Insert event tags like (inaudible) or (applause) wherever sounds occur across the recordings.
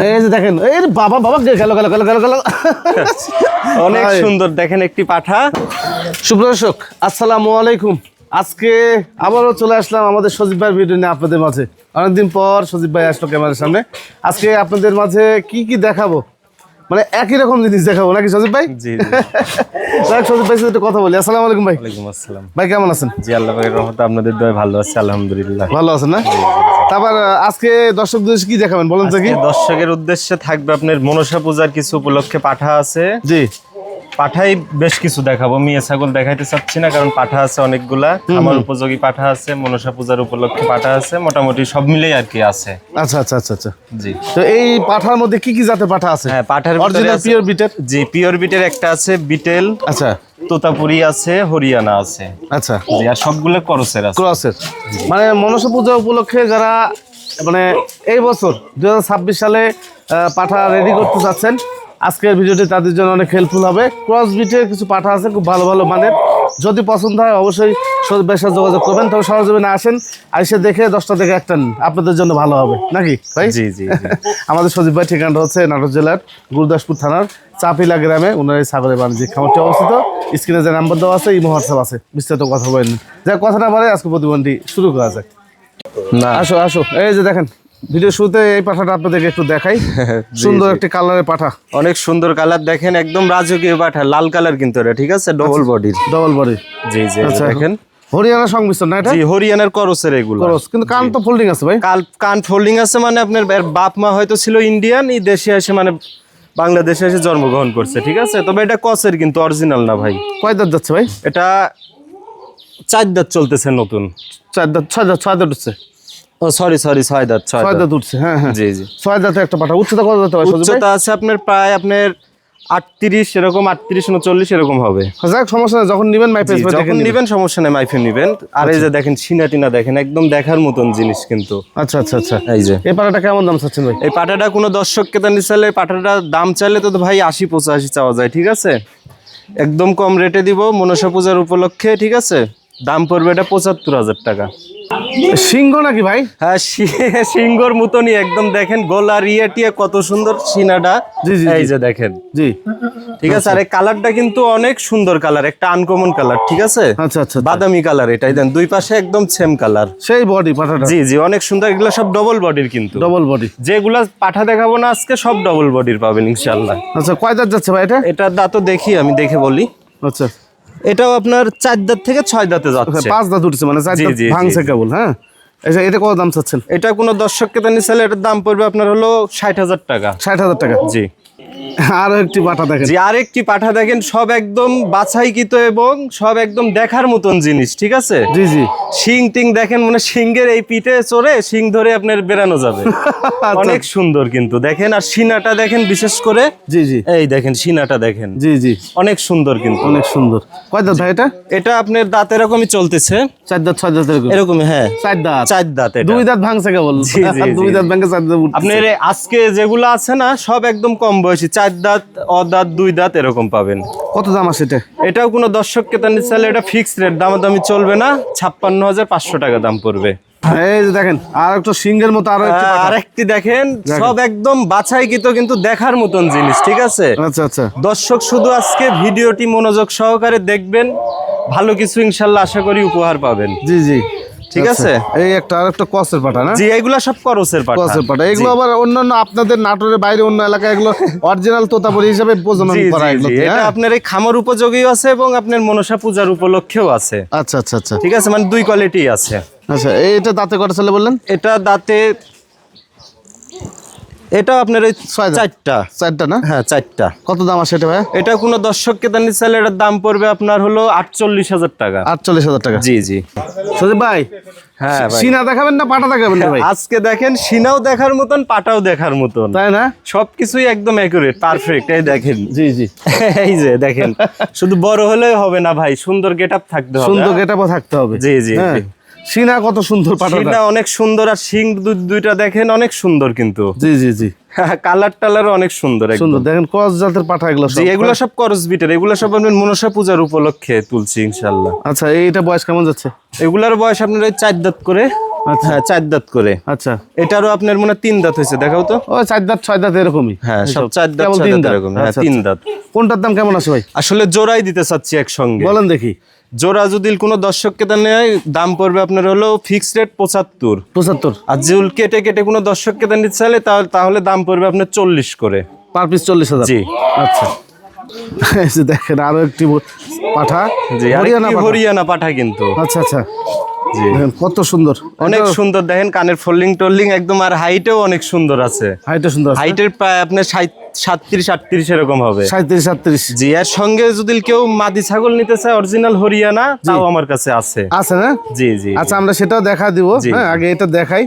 এই যে দেখেন এই বাবা বাবা গেল গেল গেল গেল গেল। অনেক সুন্দর। দেখেন একটি পাঠা। সুপ্রদর্শক আসসালামু আলাইকুম। আজকে আবারও চলে আসলাম আমাদের সজীব ভাইয়ের ভিডিও নিয়ে আপনাদের মাঝে। অনেকদিন পর সজীব ভাই আসলো ক্যামেরার সামনে। আজকে আপনাদের মাঝে কি কি দেখাবো? মানে একই রকম জিনিস দেখাবো নাকি সজীব ভাই? জি জি। (laughs) যাক, সজীব ভাই সাথে একটু কথা বলি। আসসালামু আলাইকুম ভাই। ওয়ালাইকুম আসসালাম। ভাই কেমন আছেন? জি আল্লাহ পাকের রহমতে আপনাদের দয় ভালো আছে আলহামদুলিল্লাহ। ভালো আছেন না? তারপর আজকে দর্শক উদ্দেশ্যে কি দেখাবেন বলেন তো কি? দর্শকের উদ্দেশ্যে থাকবে আপনার মনসা পূজার কিছু উপলক্ষে পাঠা আছে। জি। পাঠাই বেশ কিছু দেখাবো। মেয়ে ছাগল দেখাইতে চাচ্ছি না কারণ পাঠা আছে অনেকগুলা। আমার উপযোগী পাঠা আছে মনসা পূজার উপলক্ষে পাঠা আছে মোটামুটি সব মিলেই আর কি আছে। আচ্ছা আচ্ছা আচ্ছা আচ্ছা। জি। তো এই পাঠার মধ্যে কি কি জাতের পাঠা আছে? হ্যাঁ পাঠার অরিজিনাল পিওর বিটের জি পিওর বিটের একটা আছে বিটেল আচ্ছা। তোতাপুরি আছে হরিয়ানা আছে। আচ্ছা। জি আর সবগুলো করসের আছে। ক্রসের। মানে মনসা পূজা উপলক্ষে যারা মানে এই বছর দু হাজার ছাব্বিশ সালে পাঠা রেডি করতে চাচ্ছেন আজকের ভিডিওটি তাদের জন্য অনেক হেল্পফুল হবে। ক্রস বিটের কিছু পাঠা আছে খুব ভালো ভালো মানের। যদি পছন্দ হয় অবশ্যই সাথে যোগাযোগ করবেন। তবে সরজমিনে আসেন এসে দেখে দশটা থেকে একটা আপনাদের জন্য ভালো হবে। নাকি ভাই? জি জি (laughs) আমাদের সজীব ভাই ঠিকানাটা হচ্ছে নাটোর জেলার গুরুদাসপুর থানার চাপিলা গ্রামে। ওনার এই ছাগলের বাণিজ্যিক খামারটি অবস্থিত। স্ক্রিনে যে নাম্বার দেওয়া আছে ইমো হোয়াটসঅ্যাপ আছে। বিস্তারিত কথা বলেন। যাক কথা না বলে আজকে প্রতিবন্ধী শুরু করা যায় না। আসো আসো এই যে দেখেন ভিডিও শুরুতে এই পাঠাটা আপনাদেরকে একটু দেখাই। (laughs) সুন্দর একটি কালারের পাঠা। অনেক সুন্দর কালার দেখেন একদম রাজকীয় পাঠা লাল কালার কিন্তু এটা ঠিক আছে? ডবল বডির ডবল বডি জি জি আচ্ছা দেখেন। হরিয়ানা সংমিশ্রণ না এটা? জি হরিয়ানার করসের এগুলো। খরচ কিন্তু কান তো ফোল্ডিং আছে ভাই। কান ফোল্ডিং আছে মানে আপনার বাপ মা হয়তো ছিল ইন্ডিয়ান এই দেশে এসে মানে বাংলাদেশে এসে জন্মগ্রহণ করছে ঠিক আছে? তবে এটা কসের কিন্তু অরিজিনাল না ভাই। কয় দাঁত যাচ্ছে ভাই? এটা চার দাঁত চলতেছে নতুন। চার দাঁত ছয় দাঁত ছয় দাঁত উঠছে। ও সরি সরি ছয় দাঁত ছয় ছয় দাঁত দাঁত উঠছে হ্যাঁ হ্যাঁ। জি জি। ছয় দাঁতে একটা পাঠা উচ্চতা কত দাঁত আছে আপনার প্রায় আপনার আটত্রিশ এরকম আটত্রিশ উনচল্লিশ এরকম হবে। যাক সমস্যা নেই যখন নিবেন যখন নিবেন। সমস্যা নেই মাইফে নিবেন। আর এই যে দেখেন সিনা টিনা দেখেন একদম দেখার মতন জিনিস কিন্তু। আচ্ছা আচ্ছা আচ্ছা। এই যে। এই পাটাটা কেমন দাম চাচ্ছেন ভাই? এই পাটাটা কোনো দর্শক নিচালে পাটাটা দাম চাইলে তো ভাই আশি পঁচাশি চাওয়া যায় ঠিক আছে? একদম কম রেটে দিব মনসা পূজার উপলক্ষে ঠিক আছে? দাম পড়বে এটা পঁচাত্তর হাজার টাকা। সিংহ নাকি ভাই? হ্যাঁ সিংহর মতনই একদম দেখেন গোলা রিয়া টিয়া কত সুন্দর সিনাটা। জি, জি, এই যে দেখেন। জি। ঠিক আছে আর এই কালারটা কিন্তু অনেক সুন্দর কালার একটা আনকমন কালার ঠিক আছে? আচ্ছা আচ্ছা বাদামি কালার এটাই দেন দুই পাশে একদম সেম কালার। সেই বডি পাঠাটা। জি জি অনেক সুন্দর এগুলো সব ডবল বডির কিন্তু। ডবল বডি যেগুলা পাঠা দেখাবো না আজকে সব ডবল বডির পাবেন ইনশাল্লাহ আচ্ছা কয় দাঁত যাচ্ছে ভাই এটা? এটা দাঁতও দেখি আমি দেখে বলি। আচ্ছা। এটাও আপনার চার দাঁত থেকে ছয় দাঁতে যাচ্ছে। পাঁচ দাঁত উঠছে মানে চার দাঁত। ভাঙছে কেবল হ্যাঁ? আচ্ছা এটা কত দাম চাচ্ছেন? এটা কোনো দর্শককে তো নিচালে এটার দাম পড়বে আপনার হলো ষাট হাজার টাকা। ষাট হাজার টাকা। জি। আরও একটি পাঠা দেখেন। জি আরেকটি পাঠা দেখেন সব একদম বাছাইকৃত এবং সব একদম দেখার মতন জিনিস ঠিক আছে? জি জি। শিং টিং দেখেন মানে সিংহের এই পিঠে চড়ে শিং ধরে আপনার বেরানো যাবে। (laughs) অনেক সুন্দর কিন্তু দেখেন আর সিনাটা দেখেন বিশেষ করে জি জি। এই দেখেন সিনাটা দেখেন। জি জি। অনেক সুন্দর কিন্তু। অনেক সুন্দর। কয় দাঁত এটা? এটা আপনার দাঁত এরকমই চলতেছে। চার দাঁত ছয় দাঁত এরকম? হ্যাঁ। চার দাঁত? চার দাঁত দুই দাঁত ভাঙছে কেবল। দুই দাঁত চার দাঁত আপনার আজকে যেগুলো আছে না সব একদম কম বয়সী চার দাঁত অদাঁত দুই দাঁত এরকম পাবেন। কত দাম আছে এটা? এটাও কোনো দর্শককে তার চাইলে এটা ফিক্সড রেট দামাদামি চলবে না ছাপ্পান্ন হাজার পাঁচশো টাকা দাম পড়বে। এই যে দেখেন আর একটা সিংহের মতো আরও একটি আর একটি দেখেন। সব একদম বাছাইকৃত কিন্তু দেখার মতন জিনিস ঠিক আছে? আচ্ছা আচ্ছা। দর্শক শুধু আজকে ভিডিওটি মনোযোগ সহকারে দেখবেন ভালো কিছু ইনশাল্লাহ আশা করি উপহার পাবেন। জি জি। ঠিক আচ্ছা। আছে? এই একটা আরেকটা কসের পাঠা না? জি এগুলা সব করসের পাটা। কসের পাটা। এগুলো আবার অন্যান্য আপনাদের নাটোরের বাইরে অন্য এলাকায় এগুলো অরিজিনাল তোতাপুরি হিসেবে প্রজনন করা এগুলো এটা হ্যাঁ? আপনার এই খামার উপযোগীও আছে এবং আপনার মনসা পূজার উপলক্ষেও আছে। আচ্ছা আচ্ছা আচ্ছা। ঠিক আছে? মানে দুই কোয়ালিটি আছে। আচ্ছা এইটা দাঁতে কটা ছেলে বললেন? এটা দাঁতে এটা আপনার এই চারটা। চারটা না? হ্যাঁ চারটা। কত দাম আছে এটা ভাই? এটা কোনো দর্শককে দানি চাইলে এটার দাম পড়বে আপনার হলো আটচল্লিশ হাজার টাকা। আটচল্লিশ হাজার টাকা। জি জি। সজীব ভাই হ্যাঁ। সিনা দেখাবেন না পাটা দেখাবেন না ভাই আজকে দেখেন সিনাও দেখার মতন পাটাও দেখার মতন। তাই না? সবকিছুই একদম অ্যাকুরেট পারফেক্ট এই দেখেন। জি জি। (laughs) এই যে দেখেন। শুধু বড় হলেই হবে না ভাই সুন্দর গেট আপ থাকতে হবে সুন্দর গেটাপও থাকতে হবে। জি, জি, হ্যাঁ। জি। সিনা কত সুন্দর পাটাটা। অনেক সুন্দর আর শিং দুইটা দেখেন অনেক সুন্দর কিন্তু। জি জি জি। কালার টালারও অনেক সুন্দর। সুন্দর দেখেন ক্রস জাতের পাঠা এগুলো সব। জি এগুলো সব করস বিটের এগুলো সব আপনার মনসা পূজার উপলক্ষে তুলছি ইনশাল্লাহ আচ্ছা এইটা বয়স কেমন যাচ্ছে? এগুলার বয়স আপনার ওই চার দাঁত করে। আচ্ছা। হ্যাঁ চার দাঁত করে। আচ্ছা। এটারও আপনার মনে তিন দাঁত হয়েছে দেখাও তো। ও চার দাঁত ছয় দাঁত এরকমই। হ্যাঁ সব চার দাঁত তিন দাঁত দাঁত। এরকম। হ্যাঁ আচ্ছা, তিন আচ্ছা। দাঁত। কোনটার দাম কেমন আছে ভাই? আসলে জোড়াই দিতে চাচ্ছি একসঙ্গে। বলেন দেখি। জোড়া যদি কোনো দর্শককে তা নেয় দাম পড়বে আপনার হলো ফিক্সড রেট পঁচাত্তর। পঁচাত্তর। আর জুল কেটে কেটে কোনো দর্শক তা নিতে চাইলে তাহলে দাম পড়বে আপনার চল্লিশ করে। পার পিস চল্লিশ হাজার। জি। আচ্ছা। দেখেন আরও একটি পাঠা। জি হরিয়ানা পাঠা। কিন্তু। আচ্ছা আচ্ছা। কত সুন্দর। অনেক সুন্দর। দেখেন কানের ফোল্ডিং টোল্ডিং একদম আর হাইটেও অনেক সুন্দর আছে। হাইটটা সুন্দর হাইটের প্রায় আপনার সাতত্রিশ আটত্রিশ এরকম হবে। সাঁত্রিশ সাতত্রিশ। জি এর সঙ্গে যদি কেউ মাদি ছাগল নিতে চায় অরিজিনাল হরিয়ানা তাও আমার কাছে আছে। আছে না? জি জি আচ্ছা আমরা সেটাও দেখা দিব। হ্যাঁ আগে এটা দেখাই।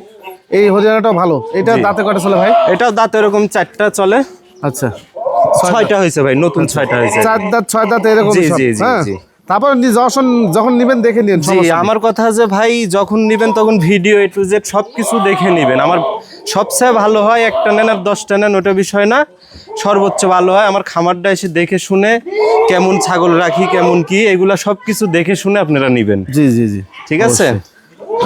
এই হরিয়ানাটাও ভালো। এটা। দাঁতে কটা চলে ভাই? এটাও দাঁত এরকম চারটা চলে। আচ্ছা। ছয়টা হয়েছে ভাই নতুন ছয়টা হয়েছে। চার দাঁত ছয় দাঁত এরকম জি, জি, জি, হ্যাঁ? তারপর যখন যখন নিবেন দেখে নিন জি আমার কথা যে ভাই যখন নিবেন তখন ভিডিও এ টু জেড সবকিছু দেখে নিবেন। আমার সবচেয়ে ভালো হয় একটা নেন আর দশটা নেন ওটা বিষয় না। সর্বোচ্চ ভালো হয়। আমার খামারটা এসে দেখে শুনে কেমন ছাগল রাখি কেমন কি এগুলা সব কিছু দেখে শুনে আপনারা নিবেন। জি জি জি। ঠিক আছে?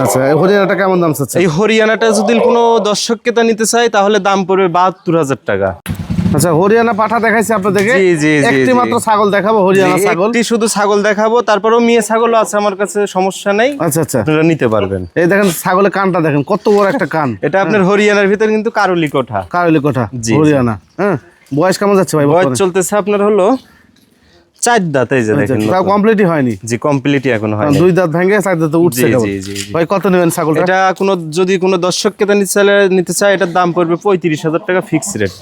আচ্ছা এই হরিয়ানাটা কেমন দাম চাচ্ছে এই হরিয়ানাটা যদি কোনো দর্শককে তা নিতে চাই তাহলে দাম পড়বে বাহাত্তর হাজার টাকা। আচ্ছা হরিয়ানা পাঠা দেখাইছি আপনাদেরকে। জি, জি, জি, একটি মাত্র ছাগল দেখাবো হরিয়ানা ছাগল। একটি শুধু ছাগল দেখাবো তারপরেও মেয়ে ছাগলও আছে আমার কাছে সমস্যা নেই। আচ্ছা আচ্ছা। আপনারা নিতে পারবেন। এই দেখেন ছাগলের কানটা দেখেন কত বড় একটা কান। এটা আপনার হরিয়ানার ভিতরে কিন্তু কারলি কোঠা কারলি কোঠা। হরিয়ানা। হ্যাঁ বয়স কেমন যাচ্ছে ভাই বয়স চলতেছে আপনার হলো চার দাঁত এই যে দেখেন। তাও কমপ্লিটই হয়নি? জি কমপ্লিটই এখন হয় দুই দাঁত ভেঙে চার দাঁত উঠছে জি, জি। ভাই কত নেবেন ছাগলটা? এটা কোনো যদি কোনো দর্শককে তা নিতে চাইলে নিতে চায় এটার দাম পড়বে পঁয়ত্রিশ হাজার টাকা ফিক্স রেট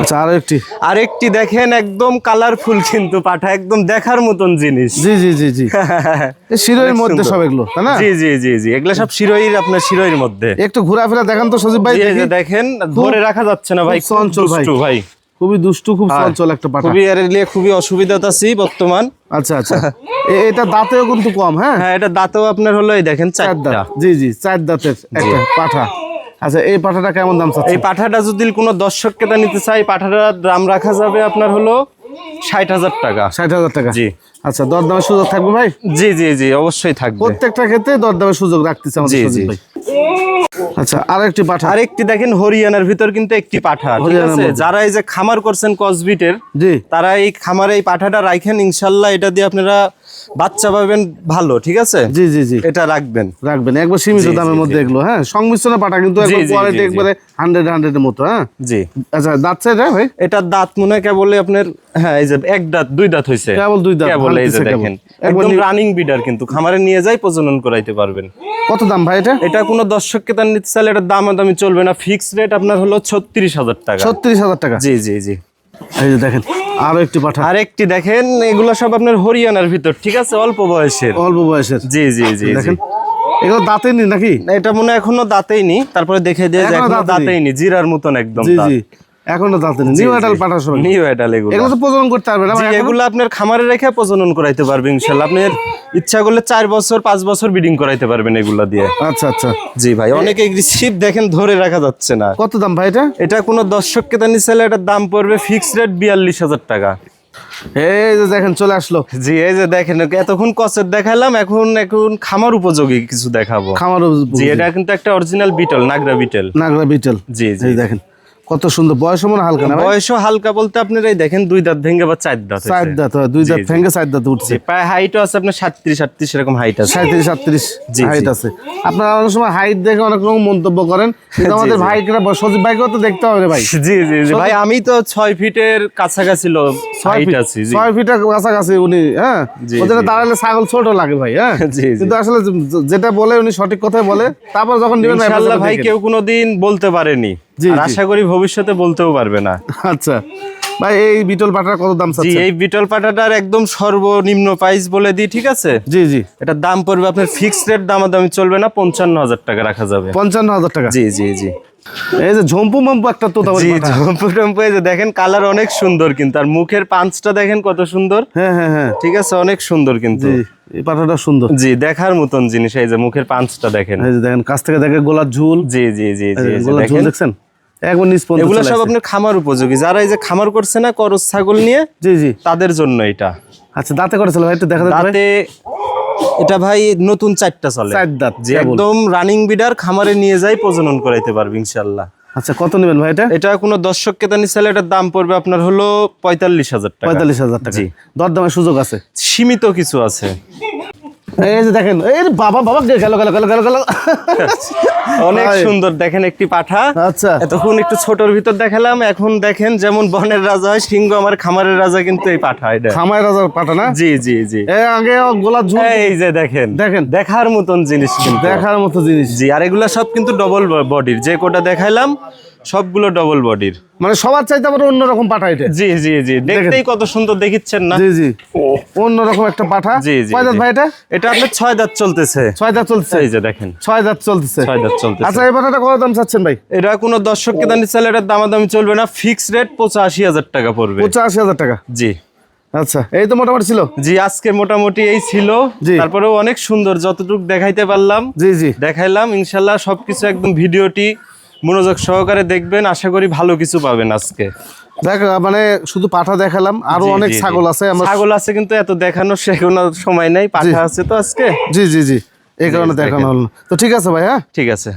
আচ্ছা আরও একটি। আরেকটি দেখেন একদম কালারফুল কিন্তু পাঠা একদম দেখার মতন জিনিস। জি জি জি জি। (laughs) শিরোইয়ের মধ্যে সব এগুলো তাই না? জি জি জি জি এগুলা সব শিরোইর আপনার শিরোইর মধ্যে। একটু ঘোরাফেরা দেখান তো সজীব ভাই দেখেন ধরে রাখা যাচ্ছে না ভাই চঞ্চল ভাই। খুবই দুষ্টু খুব চঞ্চল একটা পাঠা। খুবই এর নিয়ে খুবই অসুবিধাতে আছি বর্তমান। আচ্ছা আচ্ছা। (laughs) এটা দাঁতেও কিন্তু কম হ্যাঁ? হ্যাঁ এটা দাঁতও আপনার হলো এই দেখেন চার দাঁত। জি জি চার দাঁতের একটা পাঠা। আচ্ছা এই পাঠাটা কেমন দাম চাচ্ছে এই পাঠাটা যদি কোনো দর্শককে তা নিতে চাই পাঠাটার দাম রাখা যাবে আপনার হলো ষাট হাজার টাকা। ষাট হাজার টাকা? জি। আচ্ছা দরদামের সুযোগ থাকবে ভাই? জি জি জি অবশ্যই থাকবে। প্রত্যেকটা ক্ষেত্রে দরদামের সুযোগ রাখতেছে আমাদের জি, জি। ভাই। আচ্ছা আর একটি পাঠা আরেকটি দেখেন হরিয়ানার ভিতর কিন্তু একটি পাঠা ঠিক আছে? যারা এই যে খামার করছেন কসবিটের জি। তারা এই খামারে এই পাঠাটা রাখেন ইনশাল্লাহ এটা দিয়ে আপনারা বাচ্চা পাবেন ভালো ঠিক আছে? জি জি জি। এটা রাখবেন। রাখবেন একবার সীমিত দামের মধ্যে এগুলো হ্যাঁ? সংমিশ্রণে পাঠা কিন্তু একবার কোয়ালিটি। একবারে হান্ড্রেড হান্ড্রেডের মতো হ্যাঁ? জি। আচ্ছা দাঁতছে এটা ভাই? এটার দাঁত মনে হয় কেবল আপনার হ্যাঁ এই যে এক দাঁত দুই দাঁত হয়েছে কেবল দুই দাঁত, কেবল এই যে দেখেন। একদম রানিং বিডার কিন্তু খামারে নিয়ে যাই প্রজনন করাইতে পারবেন। কত দাম ভাই এটা? এটা কোনো দর্শককে তার নিতে চাইলে এটার দাম দামি চলবে না। ফিক্স রেট আপনার হলো ছত্রিশ হাজার টাকা। ছত্রিশ হাজার টাকা। জি জি জি। এই যে দেখেন আরও একটি পাঠা। আরেকটি দেখেন এগুলো সব আপনার হরিয়ানার ভিতর ঠিক আছে? অল্প বয়সের। অল্প বয়সের। জি জি জি। দেখেন এগুলো দাঁতের নি নাকি? এটা মনে হয় এখনও দাঁতেই নি তারপরে দেখে দিয়ে দাঁতেই। দাঁতেই নি জিরার মতন একদম জি জি। এখনও নিউ পাঠা সবাই নিউ এডাল এগুলো। এগুলো তো প্রজনন করতে পারবে না এখনও? এগুলো আপনার খামারে রেখে প্রজনন করাইতে পারবে আপনার ইচ্ছা করলে চার বছর পাঁচ বছর ব্রিডিং করাইতে পারবেন এগুলা দিয়ে। আচ্ছা আচ্ছা। জি ভাই অনেক এগ্রেসিভ দেখেন ধরে রাখা যাচ্ছে না। কত দাম ভাই এটা? এটা কোনো দর্শককে তা এটার দাম পড়বে ফিক্সড রেট বিয়াল্লিশ হাজার টাকা। এই যে দেখেন চলে আসলো। জি এই যে দেখেন এতক্ষণ কচের দেখালাম এখন এখন খামার উপযোগী কিছু দেখাবো। খামার জি এটা কিন্তু একটা original beetle nagra beetle nagra beetle জি জি। দেখেন। কত সুন্দর বয়স মনে হালকা না বয়সও হালকা বলতে আপনার এই দেখেন দুই দাঁত ভেঙে বা চার দাঁত চার দাঁত দুই দাঁত। ভেঙে চার দাঁত উঠছে। প্রায় হাইটও আছে আপনার সাতত্রিশ আটত্রিশ এরকম হাইট আছে। সাঁত্রিশ সাতত্রিশ জি, হাইট আছে। আপনারা অনেক সময় হাইট দেখে অনেক রকম মন্তব্য করেন কিন্তু আমাদের জি। ভাইকে সজীব ভাইকেও তো দেখতে হবে ভাই। জি জি জি। ভাই আমি তো ছয় ফিটের কাছাকাছি ছয় হাইট আছি ছয় ফিটের কাছাকাছি উনি হ্যাঁ? ওদের দাঁড়ালে ছাগল ছোট লাগে ভাই হ্যাঁ। কিন্তু আসলে যেটা বলে উনি সঠিক কথাই বলে তারপর যখন নেবেন ভাই কেউ কোনোদিন বলতে পারেনি। আর আশা করি ভবিষ্যতে বলতেও পারবে না। আচ্ছা। ভাই এই বিটল পাটার কত দাম জি এই বিটল পাটাটার একদম সর্বনিম্ন প্রাইস বলে দিই ঠিক আছে? জি জি। এটার দাম পড়বে আপনার ফিক্সড রেট দামাদামি চলবে না পঞ্চান্ন হাজার টাকা রাখা যাবে। পঞ্চান্ন হাজার টাকা? জি জি জি। এই যে ঝম্পু মম্পু একটা তোতা জি ঝম্পু টম্পু এই যে দেখেন কালার অনেক সুন্দর কিন্তু আর মুখের পাঁচটা দেখেন কত সুন্দর। হ্যাঁ হ্যাঁ হ্যাঁ। ঠিক আছে অনেক সুন্দর কিন্তু। জি এই পাটাটা সুন্দর। জি দেখার মতন জিনিস এই যে মুখের পাঁচটা দেখেন। এই যে দেখেন কাছ থেকে দেখে গোলাপ ঝুল। জি জি জি জি গোলার ঝুল দেখেন। দেখছেন? একবার নিচ পর্যন্ত এগুলো সব আপনার খামার উপযোগী। যারা এই যে খামার করছে না ছাগল নিয়ে জি জি। তাদের জন্য এটা। আচ্ছা দাঁতে করেছিল ভাই একটু দেখা দাঁতে এটা ভাই নতুন চারটা চলে। চার দাঁত যে একদম রানিং বিডার খামারে নিয়ে যাই প্রজনন করাইতে পারবে ইনশাল্লাহ আচ্ছা কত নেবেন ভাই এটা? এটা কোনো দর্শক কেতা নিচ্ছেলে এটার দাম পড়বে আপনার হলো পঁয়তাল্লিশ হাজার টাকা। পঁয়তাল্লিশ হাজার টাকা। দরদামের সুযোগ আছে। সীমিত কিছু আছে। এই যে দেখেন এই বাবা বাবা গেল গেল গেল গেল গেল। অনেক সুন্দর দেখেন একটি পাঠা। আচ্ছা। এতক্ষণ একটু ছোটর ভিতর দেখালাম এখন দেখেন যেমন বনের রাজা হয় সিংহ আমার খামারের রাজা কিন্তু এই পাঠা এটা। খামায় রাজার পাটা না? জি জি জি। আগে গোলাপ ঝুল এই যে দেখেন দেখেন। দেখার মতন জিনিস কিন্তু। দেখার মতো জিনিস। জি আর এগুলা সব কিন্তু ডবল বডির যে কোটা দেখাইলাম সবগুলো ডবল বডির মানে সবার চাইতে আবার অন্যরকম পাঠা এটা। জি জি জি। দেখতেই কত সুন্দর দেখিচ্ছেন না? জি জি। অন্যরকম একটা পাঠা। জি, জি, কয় দাঁত ভাই এটা? এটা আপনার ছয় দাঁত চলতেছে। ছয় দাঁত চলছে এই যে দেখেন। ছয় দাঁত চলতেছে। ছয় দাঁত চলতেছে। আচ্ছা এই পাঠাটা কত দাম চাচ্ছেন ভাই? এটা কোনো দর্শককে দানি চাইলে এটার দামাদামি চলবে না। ফিক্স রেট পঁচাশি হাজার টাকা পড়বে। পঁচাশি হাজার টাকা। জি। আচ্ছা এই তো মোটামুটি ছিল। জি আজকে মোটামুটি এই ছিল। তারপরেও অনেক সুন্দর যতটুকু দেখাইতে পারলাম জি জি। দেখাইলাম। ইনশাল্লাহ সবকিছু একদম ভিডিওটি মনোযোগ সহকারে দেখবেন আশা করি ভালো কিছু পাবেন আজকে। দেখ মানে শুধু পাঠা দেখালাম আরও অনেক। ছাগল আছে আমার ছাগল আছে কিন্তু এত দেখানোর সে কোনো সময় নাই পাঠা আছে তো আজকে। জি জি জি এই কারণে দেখানো হলো তো ঠিক আছে ভাই হ্যাঁ? ঠিক আছে।